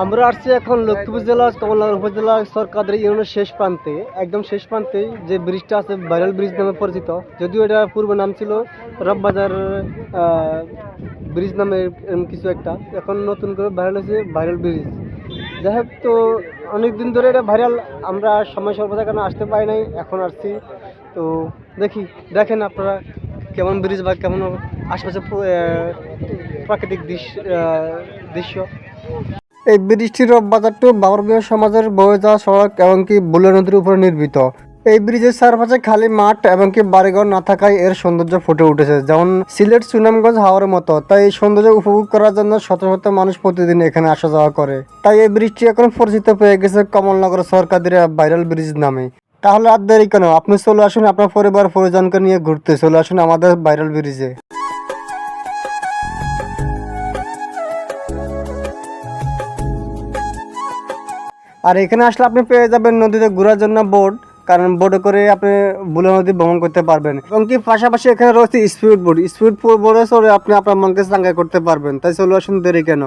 আমরা আসছি এখন লক্ষ্মীপুর জেলা কমলনগর উপজেলা সরকারের ইউনিয়নের শেষ প্রান্তে। একদম শেষ প্রান্তে যে ব্রিজটা আছে ভাইরাল ব্রিজ নামে পরিচিত। যদিও এটা পূর্ব নাম ছিল রববাজার ব্রিজ নামে কিছু একটা। এখন নতুন করে ভাইরাল হয়েছে ভাইরাল ব্রিজ যাই হোক, তো অনেক দিন ধরে এটা ভাইরাল আমরা সময় সর্বদা কেন আসতে পারি নাই, এখন আসছি। তো দেখি, দেখেন আপনারা কেমন ব্রিজ বা কেমন আশেপাশে প্রাকৃতিক দৃশ্য দৃশ্য। এই ব্রিজটির বাজার টু বাবরবিয়া সমাজের বয়ে যাওয়া সড়ক এমনকি বুলে নদীর উপরে নির্মিত। এই ব্রিজের চারপাশে খালি মাঠ এমনকি বাড়িঘর না থাকায় এর সৌন্দর্য ফুটে উঠেছে, যেমন সিলেট সুনামগঞ্জ হাওয়ার মতো। তাই এই সৌন্দর্য উপভোগ করার জন্য শত শত মানুষ প্রতিদিন এখানে আসা যাওয়া করে। তাই এই ব্রিজটি এখন পরিচিত পেয়ে গেছে কমলনগর সরকারের ভাইরাল ব্রিজ নামে। তাহলে আর দেরি কেন? আপনি চলে আসুন আপনার পরিবার পরিজনকে নিয়ে ঘুরতে। চলে আসুন আমাদের ভাইরাল ব্রিজে। আর এখানে আসলে আপনি পেয়ে যাবেন নদীতে ঘোরার জন্য বোট কারণ বোটে করে আপনি বুলে নদী ভ্রমণ করতে পারবেন। এবং কি পাশাপাশি এখানে রয়েছে স্পিড বোট স্পিড বোটে আপনি আপনার মনকে চাঙ্গাই করতে পারবেন। তাই চলে আসুন দেরি কেন?